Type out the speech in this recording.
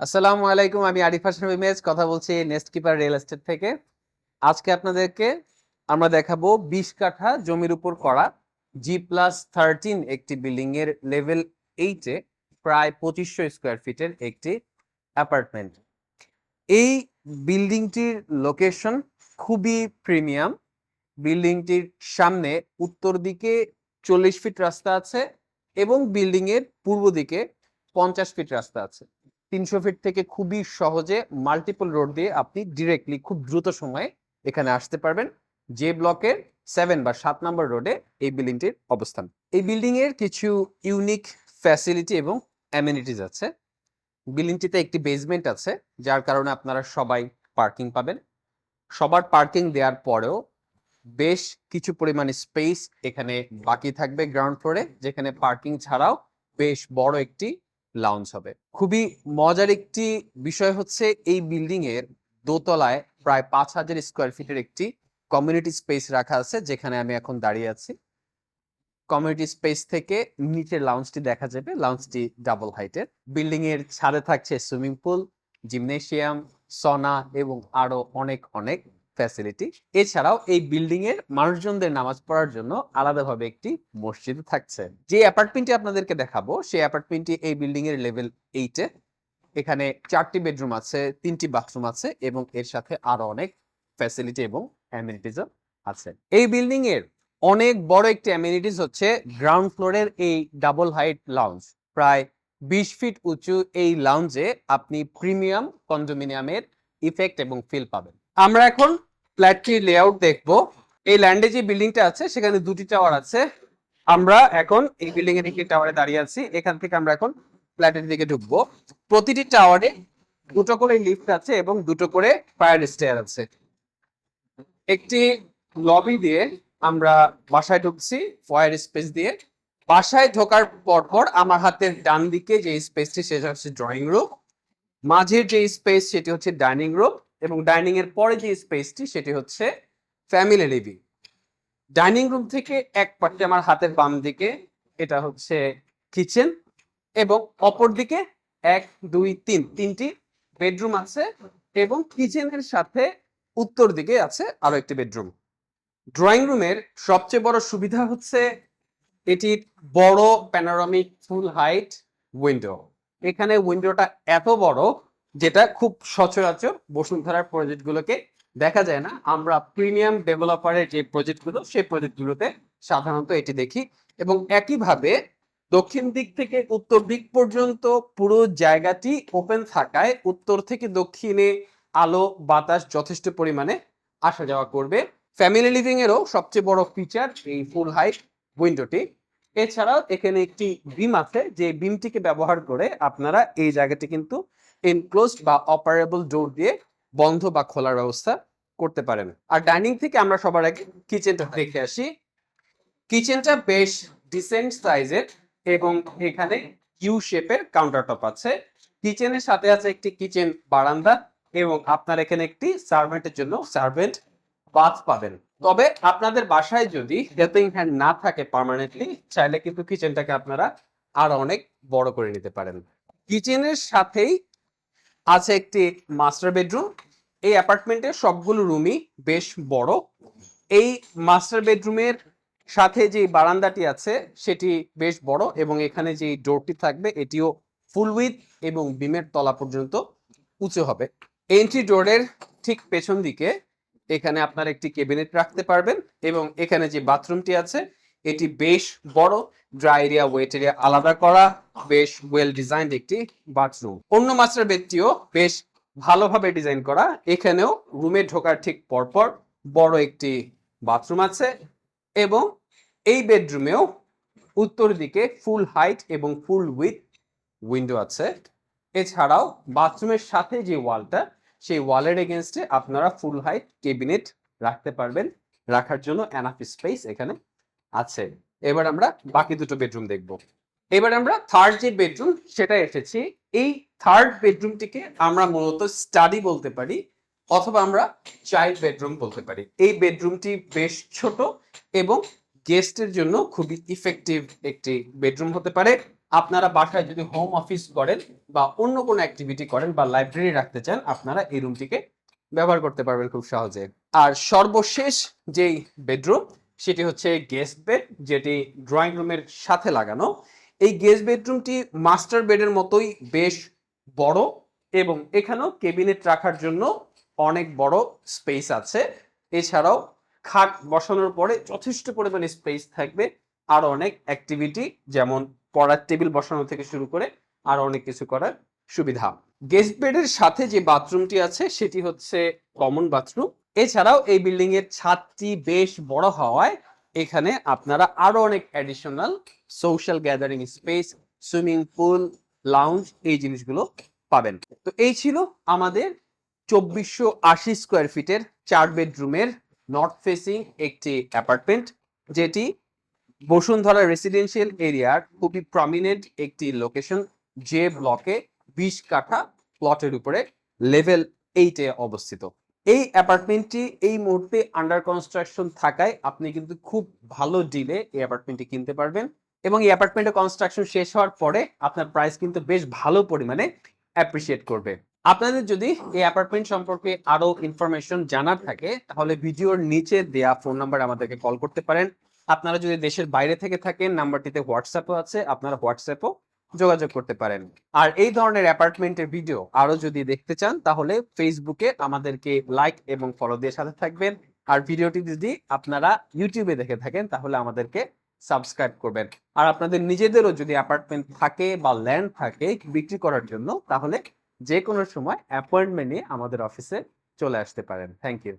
আসসালামু আলাইকুম, আমি আরিফ হাসান ইমেজ, কথা বলছি নেস্ট কিপার রিয়েল এস্টেট থেকে। আজকে আপনাদেরকে আমরা দেখাবো বিশ কাঠা জমির উপর করা জি প্লাস থার্টিন একটি বিল্ডিং এর লেভেল এইটে প্রায় পঁচিশশো স্কোয়ার ফিটের একটি অ্যাপার্টমেন্ট এই বিল্ডিংটির লোকেশন খুবই প্রিমিয়াম বিল্ডিংটির সামনে উত্তর দিকে চল্লিশ ফিট রাস্তা আছে এবং বিল্ডিং এর পূর্ব দিকে পঞ্চাশ ফিট রাস্তা আছে। তিনশো ফিট থেকে খুবই সহজে মাল্টিপল রোড দিয়ে আপনি ডিরেক্টলি খুব দ্রুত সময়ে এখানে আসতে পারবেন। যে ব্লকের সেভেন বা সাত নম্বর রোডে এই বিল্ডিংটির অবস্থান। এই বিল্ডিং এর কিছু ইউনিক ফ্যাসিলিটি এবং অ্যামিনিটিস আছে। বিল্ডিংটিতে একটি বেসমেন্ট আছে, যার কারণে আপনারা সবাই পার্কিং পাবেন। সবার পার্কিং দেওয়ার পরেও বেশ কিছু পরিমাণ স্পেস এখানে বাকি থাকবে গ্রাউন্ড ফ্লোরে যেখানে পার্কিং ছাড়াও বেশ বড় একটি লাউঞ্জ হবে। খুবই মজার একটি বিষয় হচ্ছে এই বিল্ডিং এর দোতলায় প্রায় পাঁচ হাজার স্কোয়ার ফিটের একটি কমিউনিটি স্পেস রাখা আছে, যেখানে আমি এখন দাঁড়িয়ে আছি। কমিউনিটি স্পেস থেকে নিচের লাউঞ্জটি দেখা যাবে। লাউঞ্জটি ডাবল হাইটের বিল্ডিং এর ছাদে থাকছে সুইমিং পুল জিমনেশিয়াম সনা এবং আরও অনেক অনেক। ফ্যাসিলিটি এছাড়াও এই বিল্ডিং এর মানুষজনদের নামাজ পড়ার জন্য আলাদাভাবে একটি মসজিদ থাকছে। যে অ্যাপার্টমেন্টটি আপনাদেরকে দেখাবো, সেই অ্যাপার্টমেন্টটি এই বিল্ডিং এর লেভেল এইটে এখানে চারটি বেডরুম আছে, তিনটি বাথরুম আছে এবং এর সাথে আরও অনেক ফ্যাসিলিটি এবং অ্যামিনিটিজও আছে। এই বিল্ডিং এর অনেক বড় একটি অ্যামিনিটিস হচ্ছে গ্রাউন্ড ফ্লোরের এই ডাবল হাইট লাউঞ্জ প্রায় বিশ ফিট উঁচু এই লাউঞ্জে আপনি প্রিমিয়াম কন্ডোমিনিয়ামের ইফেক্ট এবং ফিল পাবেন। আমরা এখন ফ্ল্যাটটির লেআউট দেখব। এই ল্যান্ডে যে বিল্ডিংটা আছে, সেখানে দুটি টাওয়ার আছে। আমরা এখন এই বিল্ডিং এর একটি টাওয়ারে দাঁড়িয়ে আছি। এখান থেকে আমরা এখন ফ্ল্যাটের দিকে ঢুকবো। প্রতিটি টাওয়ারে দুটো করে লিফট আছে এবং দুটো করে ফায়ার স্টেয়ার আছে। একটি লবি দিয়ে আমরা বাসায় ঢুকছি ফায়ার স্পেস দিয়ে। বাসায় ঢোকার পরপর আমার হাতের ডান দিকে যে স্পেসটি সেটা হচ্ছে ড্রয়িং রুম মাঝের যে স্পেস সেটি হচ্ছে ডাইনিং রুম এবং ডাইনিং এর পরে যে স্পেসটি সেটি হচ্ছে ফ্যামিলি লিভিং ডাইনিং রুম থেকে এক পাশে আমার হাতের বাম দিকে এটা হচ্ছে কিচেন এবং অপর দিকে এক, দুই, তিন, তিনটি বেডরুম আছে এবং কিচেনের সাথে উত্তর দিকে আছে আরও একটি বেডরুম ড্রয়িং রুমের সবচেয়ে বড় সুবিধা হচ্ছে এটির বড় প্যানোরামিক ফুল হাইট উইন্ডো এখানে উইন্ডোটা এত বড় যেটা খুব সচরাচর বসুন্ধরার প্রজেক্টগুলোকে দেখা যায় না। আমরা প্রিমিয়াম ডেভেলপারের যে প্রজেক্টগুলো, সেই প্রজেক্টগুলোতে সাধারণত এটি দেখি এবং একইভাবে দক্ষিণ দিক থেকে উত্তর দিক পর্যন্ত পুরো জায়গাটি ওপেন থাকায় উত্তর থেকে দক্ষিণে আলো, বাতাস যথেষ্ট পরিমাণে আসা যাওয়া করবে। ফ্যামিলি লিভিং এরও সবচেয়ে বড় ফিচার এই ফুল হাইট উইন্ডোটি এছাড়াও এখানে একটি বিম আছে, যে বিমটিকে ব্যবহার করে আপনারা এই জায়গাটি কিন্তু এনক্লোজড বা অপারেবল ডোর দিয়ে বন্ধ বা খোলার ব্যবস্থা করতে পারেন। আর ডাইনিং থেকে আমরা সবার আগে কিচেনটা দেখে আসি। কিচেনটা বেশ ডিসেন্ট সাইজের এবং এখানে ইউ শেপের কাউন্টার টপ আছে। কিচেনের সাথে আছে একটি কিচেন বারান্দা এবং আপনার এখানে একটি সার্ভেন্টের জন্য সার্ভেন্ট বাথ পাবেন। তবে আপনাদের বাসায় যদি হেল্পিং হ্যান্ড না থাকে পার্মানেন্টলি চাইলে কিন্তু কিচেনটাকে আপনারা আরও অনেক বড় করে নিতে পারেন। কিচেনের সাথেই আছে একটি মাস্টার বেডরুম এই অ্যাপার্টমেন্টের সবগুলো রুমই বেশ বড়। এই মাস্টার বেডরুমের সাথে যে বারান্দাটি আছে, সেটি বেশ বড় এবং এখানে যে ডোরটি থাকবে, এটিও ফুল উইথ এবং বিমের তলা পর্যন্ত উঁচু হবে। এন্ট্রি ডোরের ঠিক পেছন দিকে এখানে আপনার একটি ক্যাবিনেট রাখতে পারবেন এবং এখানে যে বাথরুমটি আছে এটি বেশ বড় ড্রাই এরিয়া ওয়েট এরিয়া আলাদা করা, বেশ ওয়েল ডিজাইনড একটি বাথরুম অন্য মাস্টার বেডটিও বেশ ভালোভাবে ডিজাইন করা। এখানেও রুমে ঢোকার ঠিক পরপর বড় একটি বাথরুম আছে এবং এই বেডরুমেও উত্তর দিকে ফুল হাইট এবং ফুল উইথ উইন্ডো আছে। এছাড়াও বাথরুমের সাথে যে ওয়ালটা সেই ওয়ালের এগেনস্টে আপনারা ফুল হাইট কেবিনেট রাখতে পারবেন। রাখার জন্য এনাফ স্পেস এখানে আছে। এবার আমরা বাকি দুটো বেডরুম দেখব। এবার আমরা থার্ড যে বেডরুম সেটা এসেছি। এই থার্ড বেডরুমটিকে আমরা মূলত স্টাডি বলতে পারি অথবা আমরা চাইল্ড বেডরুম বলতে পারি। এই বেডরুমটি বেশ ছোট এবং গেস্টের জন্য খুবই ইফেক্টিভ একটি বেডরুম হতে পারে। আপনারা বাসায় যদি হোম অফিস করেন বা অন্য কোনো অ্যাক্টিভিটি করেন বা লাইব্রেরি রাখতে চান, আপনারা এই রুমটিকে ব্যবহার করতে পারবেন খুব সহজে। আর সর্বশেষ যেই বেডরুম সেটি হচ্ছে গেস্ট বেড যেটি ড্রয়িং রুমের সাথে লাগানো। এই গেস্ট বেডরুমটি মাস্টার বেডের মতোই বেশ বড় এবং এখানেও কেবিনেট রাখার জন্য অনেক বড় স্পেস আছে। এছাড়াও খাট বসানোর পরে যথেষ্ট পরিমাণে স্পেস থাকবে আর অনেক অ্যাক্টিভিটি যেমন পড়ার টেবিল বসানো থেকে শুরু করে আর অনেক কিছু করার সুবিধা। গেস্ট বেডের সাথে যে বাথরুমটি আছে, সেটি হচ্ছে কমন বাথরুম এছাড়াও এই বিল্ডিং এর ছাদটি বেশ বড় হওয়ায় এখানে আপনারা আরও অনেক additional social gathering space swimming pool lounge এই জিনিসগুলো পাবেন। তো এই ছিল আমাদের চব্বিশশো আশি স্কোয়ার ফিটের চার বেডরুমের নর্থ ফেসিং একটি অ্যাপার্টমেন্ট যেটি বসুন্ধরা রেসিডেন্সিয়াল এরিয়ার খুবই প্রমিনেন্ট একটি লোকেশন যে ব্লকে বিশ কাঠা প্লটের উপরে লেভেল এইটে অবস্থিত। এই অ্যাপার্টমেন্টটি এই মুহূর্তে আন্ডার কনস্ট্রাকশন থাকায় আপনি কিন্তু খুব ভালো ডিলে এই অ্যাপার্টমেন্টটি কিনতে পারবেন এবং এই অ্যাপার্টমেন্টের কনস্ট্রাকশন শেষ হওয়ার পরে আপনার প্রাইস কিন্তু বেশ ভালো পরিমাণে অ্যাপ্রিসিয়েট করবে। আপনাদের যদি এই অ্যাপার্টমেন্ট সম্পর্কে আরও ইনফরমেশন জানার থাকে, তাহলে ভিডিওর নিচে দেয়া ফোন নাম্বার আমাদেরকে কল করতে পারেন। আপনারা যদি দেশের বাইরে থেকে থাকেন নাম্বারটিতে হোয়াটসঅ্যাপও আছে, আপনারা হোয়াটসঅ্যাপও যোগাযোগ করতে পারেন। আর এই ধরনের অ্যাপার্টমেন্টের ভিডিও আরও যদি দেখতে চান, তাহলে ফেসবুকে আমাদেরকে লাইক এবং ফলো দিয়ে সাথে থাকবেন। আর ভিডিওটি যদি আপনারা ইউটিউবে দেখে থাকেন, তাহলে আমাদেরকে সাবস্ক্রাইব করবেন। আর আপনাদের নিজেদেরও যদি অ্যাপার্টমেন্ট থাকে বা ল্যান্ড থাকে বিক্রি করার জন্য, তাহলে যে কোনো সময় অ্যাপয়েন্টমেন্ট নিয়ে আমাদের অফিসে চলে আসতে পারেন। Thank you.